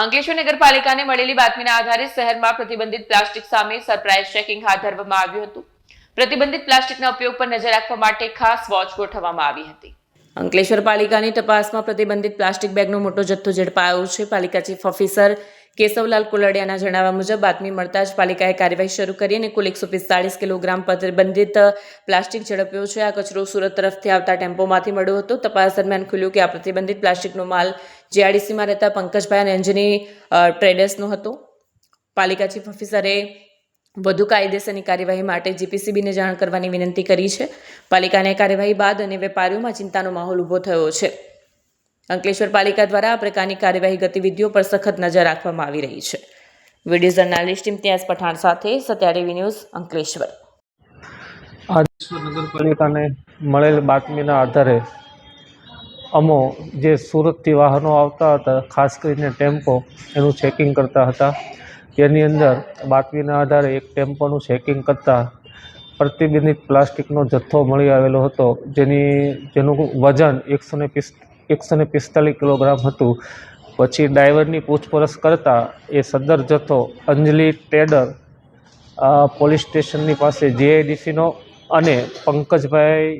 અંકલેશ્વર નગરપાલિકાને મળેલી બાતમીના આધારે શહેરમાં પ્રતિબંધિત પ્લાસ્ટિક સામે સરપ્રાઇઝ ચેકિંગ હાથ ધરવામાં આવ્યું હતું. પ્રતિબંધિત પ્લાસ્ટિકના ઉપયોગ પર નજર રાખવા માટે ખાસ વોચ ગોઠવવામાં આવી હતી. અંકલેશ્વર પાલિકાની તપાસમાં પ્રતિબંધિત પ્લાસ્ટિક બેગનો મોટો જથ્થો ઝડપાયો છે. પાલિકા ચીફ ઓફિસર કેશવલાલ કુલડિયાના જણાવ્યા મુજબ બાતમી મળતા જ પાલિકાએ કાર્યવાહી શરૂ કરી અને કુલ એકસો પિસ્તાળીસ કિલોગ્રામ પ્રતિબંધિત પ્લાસ્ટિક ઝડપ્યો છે. આ કચરો સુરત તરફથી આવતા ટેમ્પોમાંથી મળ્યો હતો. તપાસ દરમિયાન ખુલ્યું કે આ પ્રતિબંધિત પ્લાસ્ટિકનો માલ જીઆરડીસીમાં રહેતા પંકજભાઈ અને અંજની ટ્રેડર્સનો હતો. પાલિકા ચીફ ઓફિસરે વધુ કાયદેસરની કાર્યવાહી માટે જીપીસીબીને જાણ કરવાની વિનંતી કરી છે. પાલિકાને કાર્યવાહી બાદ અને વેપારીઓમાં ચિંતાનો માહોલ ઊભો થયો છે. અંકલેશ્વર પાલિકા દ્વારા આ પ્રકારની કાર્યવાહી ગતિવિધિઓ પર સખત નજર રાખવામાં આવી રહી છે. વીડિયો જર્નાલિસ્ટ ઇમ્તિયાઝ પઠાણ સાથે સત્યા ન્યૂઝ અંકલેશ્વર. નગરપાલિકાને મળેલ બાતમીના આધારે અમો જે સુરતથી વાહનો આવતા હતા, ખાસ કરીને ટેમ્પો, એનું ચેકિંગ કરતા હતા. તેની અંદર બાતમીના આધારે એક ટેમ્પોનું ચેકિંગ કરતાં પ્રતિબંધિત પ્લાસ્ટિકનો જથ્થો મળી આવેલો હતો, જેની, જેનું વજન એકસો ને એકસો ને પિસ્તાલીસ કિલોગ્રામ હતું. પછી ડ્રાઈવરની પૂછપરછ કરતાં એ સદર જથ્થો અંજલિ ટેડર પોલીસ સ્ટેશનની પાસે જેઆઈડીસીનો અને પંકજભાઈ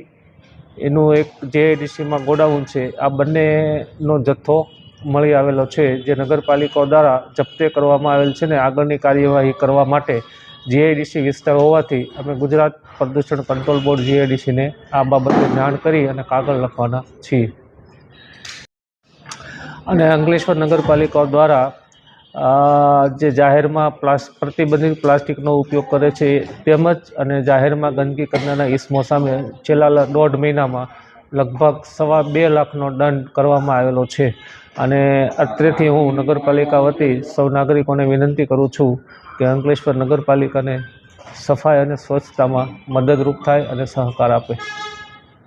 એનું એક જેઆઈડીસીમાં ગોડાઉન છે. આ બંનેનો જથ્થો મળી આવેલો છે જે નગરપાલિકાઓ દ્વારા જપ્તે કરવામાં આવેલ છે ને આગળની કાર્યવાહી કરવા માટે જીઆઈડીસી વિસ્તાર હોવાથી અમે ગુજરાત પ્રદૂષણ કંટ્રોલ બોર્ડ જીઆઈડીસીને આ બાબતે જાણ કરી અને કાગળ લખવાના છીએ. અને અંકલેશ્વર નગરપાલિકા દ્વારા જે જાહેરમાં પ્લાસ, પ્રતિબંધિત પ્લાસ્ટિકનો ઉપયોગ કરે છે તેમજ અને જાહેરમાં ગંદકી કરનારા ઇસમો સામે છેલ્લા દોઢ મહિનામાં લગભગ સવા બે લાખનો દંડ કરવામાં આવેલો છે. અને અત્રેથી હું નગરપાલિકા વતી સૌ નાગરિકોને વિનંતી કરું છું કે અંકલેશ્વર નગરપાલિકાને સફાઈ અને સ્વચ્છતામાં મદદરૂપ થાય અને સહકાર આપે.